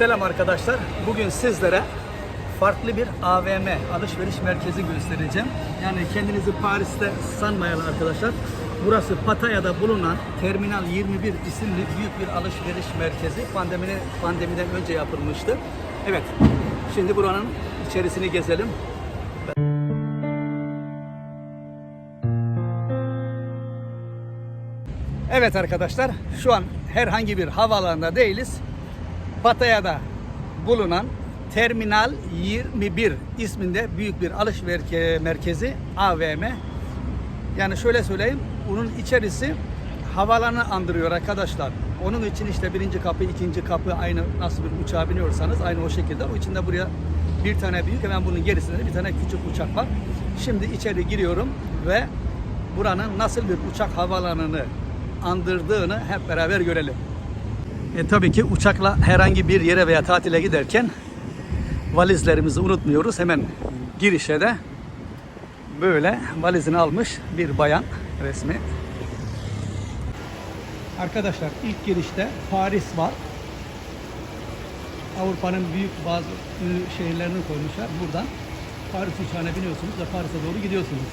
Selam arkadaşlar. Bugün sizlere farklı bir AVM alışveriş merkezi göstereceğim. Yani kendinizi Paris'te sanmayın arkadaşlar. Burası Pattaya'da bulunan Terminal 21 isimli büyük bir alışveriş merkezi. Pandemide, pandemiden önce yapılmıştı. Evet, şimdi buranın içerisini gezelim. Evet arkadaşlar, şu an herhangi bir havaalanında değiliz. Pattaya'da bulunan Terminal 21 isminde büyük bir alışveriş merkezi AVM. Yani şöyle söyleyeyim, bunun içerisi havaalanı andırıyor arkadaşlar. Onun için işte birinci kapı, ikinci kapı aynı nasıl bir uçağa biniyorsanız aynı o şekilde. O içinde buraya bir tane büyük hemen bunun gerisinde de bir tane küçük uçak var. Şimdi içeri giriyorum ve buranın nasıl bir uçak havaalanını andırdığını hep beraber görelim. E, tabii ki uçakla herhangi bir yere veya tatile giderken valizlerimizi unutmuyoruz. Hemen girişe de böyle valizini almış bir bayan resmi. Arkadaşlar ilk girişte Paris var. Avrupa'nın büyük bazı şehirlerini koymuşlar. Buradan Paris uçağına biniyorsunuz ve Paris'e doğru gidiyorsunuz.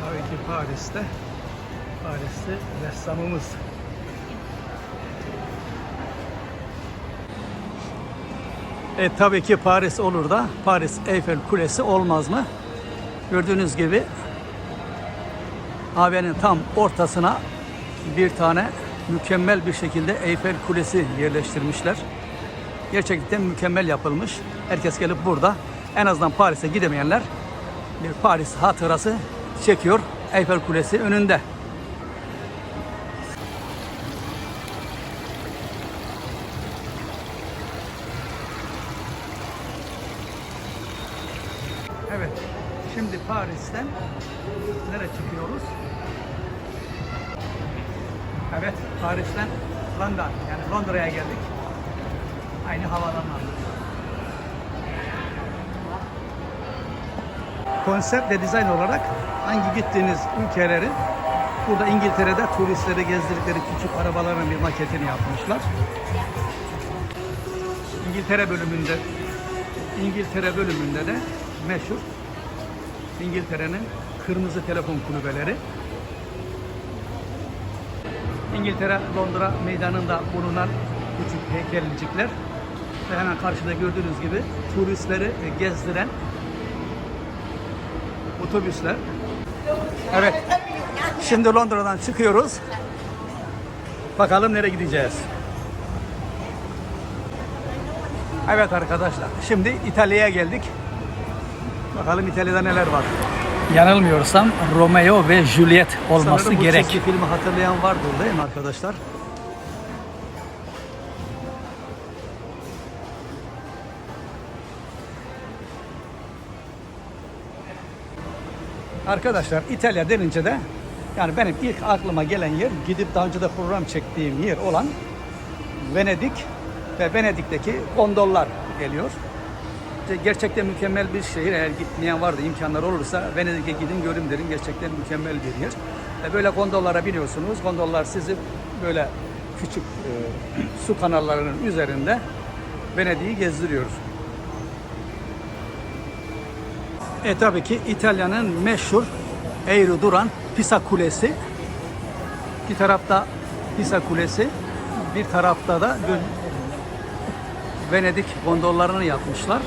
Tabii ki Paris'te Paris'te ressamımız. E tabii ki Paris olur da Paris Eiffel Kulesi olmaz mı? Gördüğünüz gibi AV'nin tam ortasına bir tane mükemmel bir şekilde Eiffel Kulesi yerleştirmişler. Gerçekten mükemmel yapılmış. Herkes gelip burada en azından Paris'e gidemeyenler bir Paris hatırası çekiyor Eiffel Kulesi önünde. Evet, şimdi Paris'ten nereye çıkıyoruz? Evet, Paris'ten London, yani Londra'ya geldik. Aynı havaalanına. konsept ve dizayn olarak hangi gittiğiniz ülkelerin burada İngiltere'de turistleri gezdirdikleri küçük arabaların bir maketini yapmışlar. İngiltere bölümünde İngiltere bölümünde de meşhur İngiltere'nin kırmızı telefon kulübeleri. İngiltere Londra meydanında bulunan küçük heykelcikler ve hemen karşıda gördüğünüz gibi turistleri gezdiren otobüsler. Evet. Şimdi Londra'dan çıkıyoruz. Bakalım nereye gideceğiz. Evet arkadaşlar. Şimdi İtalya'ya geldik. Bakalım İtalya'da neler var. Yanılmıyorsam Romeo ve Juliet olması Sanırım bu gerek. filmi hatırlayan vardır değil mi arkadaşlar? Arkadaşlar İtalya denince de yani benim ilk aklıma gelen yer gidip daha önce de program çektiğim yer olan Venedik ve Venedik'teki gondollar geliyor. Gerçekten mükemmel bir şehir. Eğer gitmeyen vardı imkanlar olursa Venedik'e gidin görün derim. Gerçekten mükemmel bir yer. Ve böyle gondollara biniyorsunuz. Gondollar sizi böyle küçük e, su kanallarının üzerinde Venedik'i gezdiriyor. E tabii ki İtalya'nın meşhur eğri duran Pisa Kulesi. Bir tarafta Pisa Kulesi, bir tarafta da Venedik gondollarını yapmışlar.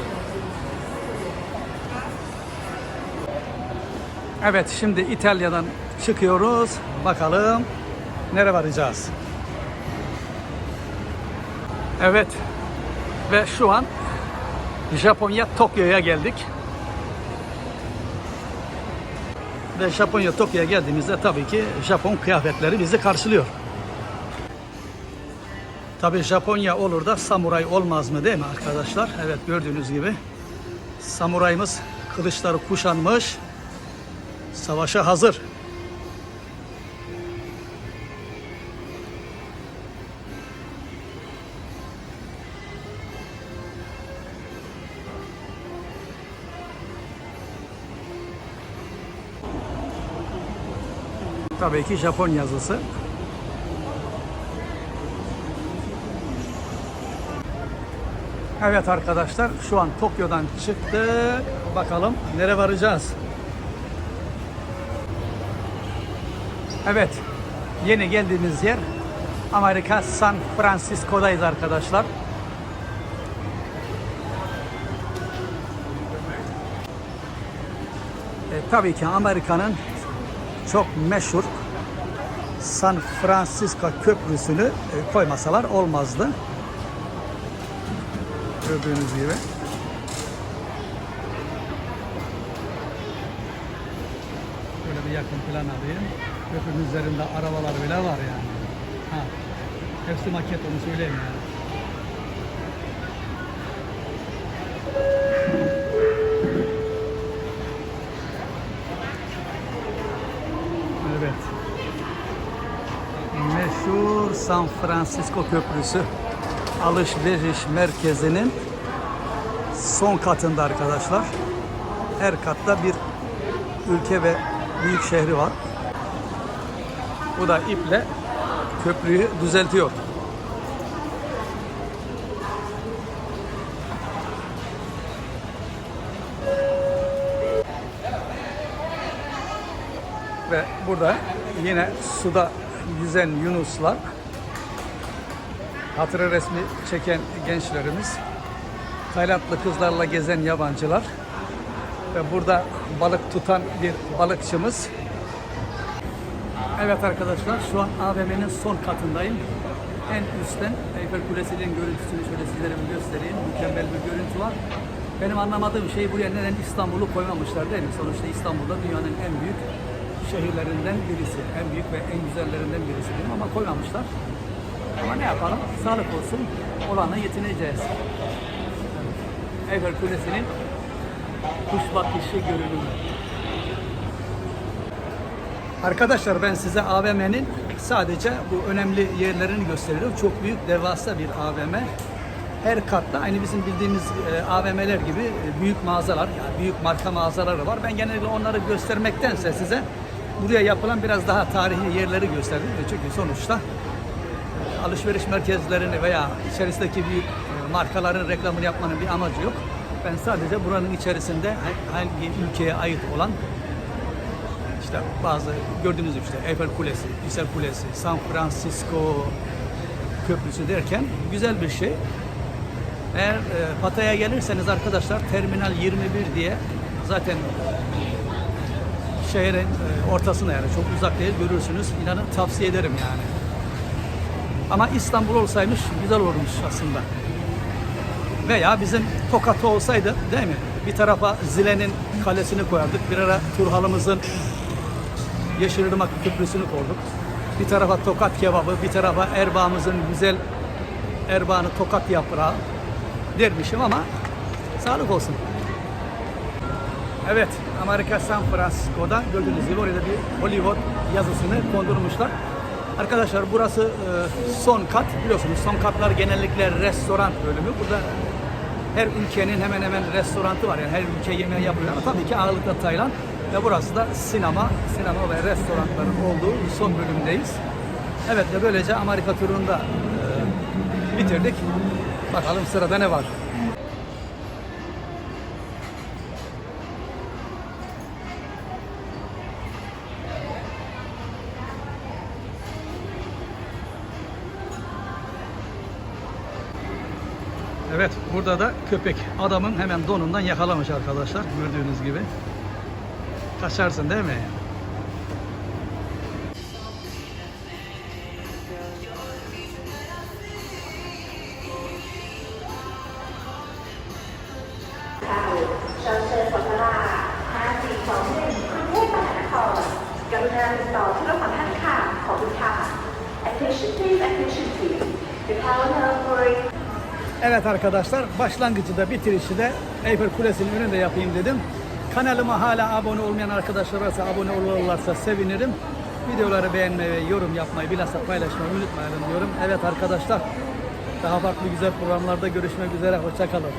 Evet şimdi İtalya'dan çıkıyoruz. Bakalım nereye varacağız. Evet ve şu an Japonya Tokyo'ya geldik. Ve Japonya Tokyo'ya geldiğimizde tabii ki Japon kıyafetleri bizi karşılıyor. Tabii Japonya olur da samuray olmaz mı değil mi arkadaşlar? Evet gördüğünüz gibi samurayımız kılıçları kuşanmış. Savaşa hazır. Tabii ki Japon yazısı. Evet arkadaşlar şu an Tokyo'dan çıktık. Bakalım nereye varacağız? Evet yeni geldiğimiz yer Amerika San Francisco'dayız arkadaşlar. E, tabii ki Amerika'nın çok meşhur San Francisco Köprüsü'nü e, koymasalar olmazdı. Gördüğünüz gibi. Böyle bir yakın plan alayım. Köprünün üzerinde arabalar bile var yani. Ha. Hepsi maket onu söyleyeyim yani. Evet. Meşhur San Francisco Köprüsü alışveriş merkezinin son katında arkadaşlar. Her katta bir ülke ve büyük şehri var. Bu da iple köprüyü düzeltiyor. Ve burada yine suda yüzen yunuslar, hatıra resmi çeken gençlerimiz, Taylandlı kızlarla gezen yabancılar ve burada balık tutan bir balıkçımız. Evet arkadaşlar şu an AVM'nin son katındayım. En üstten Eyfel Kulesi'nin görüntüsünü şöyle sizlere bir göstereyim. Mükemmel bir görüntü var. Benim anlamadığım şey buraya neden İstanbul'u koymamışlar değil mi? Sonuçta İstanbul'da dünyanın en büyük şehirlerinden birisi. En büyük ve en güzellerinden birisi değil mi? Ama koymamışlar. Ama ne yapalım? Sağlık olsun. Olanla yetineceğiz. Eyfel Kulesi'nin kuş bakışı görünümü. Arkadaşlar ben size AVM'nin sadece bu önemli yerlerini gösteriyorum. Çok büyük, devasa bir AVM. Her katta aynı bizim bildiğimiz e, AVM'ler gibi e, büyük mağazalar, yani büyük marka mağazaları var. Ben genellikle onları göstermektense size buraya yapılan biraz daha tarihi yerleri gösterdim. Çünkü sonuçta alışveriş merkezlerini veya içerisindeki büyük e, markaların reklamını yapmanın bir amacı yok. Ben sadece buranın içerisinde hangi ülkeye ait olan işte bazı gördüğünüz gibi işte Eiffel Kulesi, Pisa Kulesi, San Francisco Köprüsü derken güzel bir şey. Eğer e, Patay'a gelirseniz arkadaşlar Terminal 21 diye zaten şehrin e, ortasında yani çok uzak değil görürsünüz. İnanın tavsiye ederim yani. Ama İstanbul olsaymış güzel olurmuş aslında. Veya bizim Tokat'ta olsaydı değil mi? Bir tarafa Zile'nin kalesini koyardık. Bir ara Turhal'ımızın Yeşilırmak Köprüsü'nü koyduk. Bir tarafa Tokat kebabı, bir tarafa Erbaa'mızın güzel Erbaa'nın Tokat yaprağı dermişim ama sağlık olsun. Evet, Amerika San Francisco'da gördüğünüz gibi oraya da bir Hollywood yazısını kondurmuşlar. Arkadaşlar burası e, son kat biliyorsunuz son katlar genellikle restoran bölümü. Burada her ülkenin hemen hemen restorantı var yani her ülke yemeği yapıyor ama tabii ki ağırlıkla Tayland ve burası da sinema, sinema ve restoranların olduğu son bölümdeyiz. Evet ve böylece Amerika turunu da e, bitirdik. Bakalım sırada ne var? Evet burada da köpek adamın hemen donundan yakalamış arkadaşlar gördüğünüz gibi. Kaçarsın değil mi? Attention please, attention please. The power number Evet arkadaşlar başlangıcı da bitirişi de Eyfel Kulesi'nin önünde yapayım dedim. Kanalıma hala abone olmayan arkadaşlar varsa abone olurlarsa sevinirim. Videoları beğenmeyi ve yorum yapmayı bilhassa paylaşmayı unutmayalım diyorum. Evet arkadaşlar daha farklı güzel programlarda görüşmek üzere. Hoşçakalın.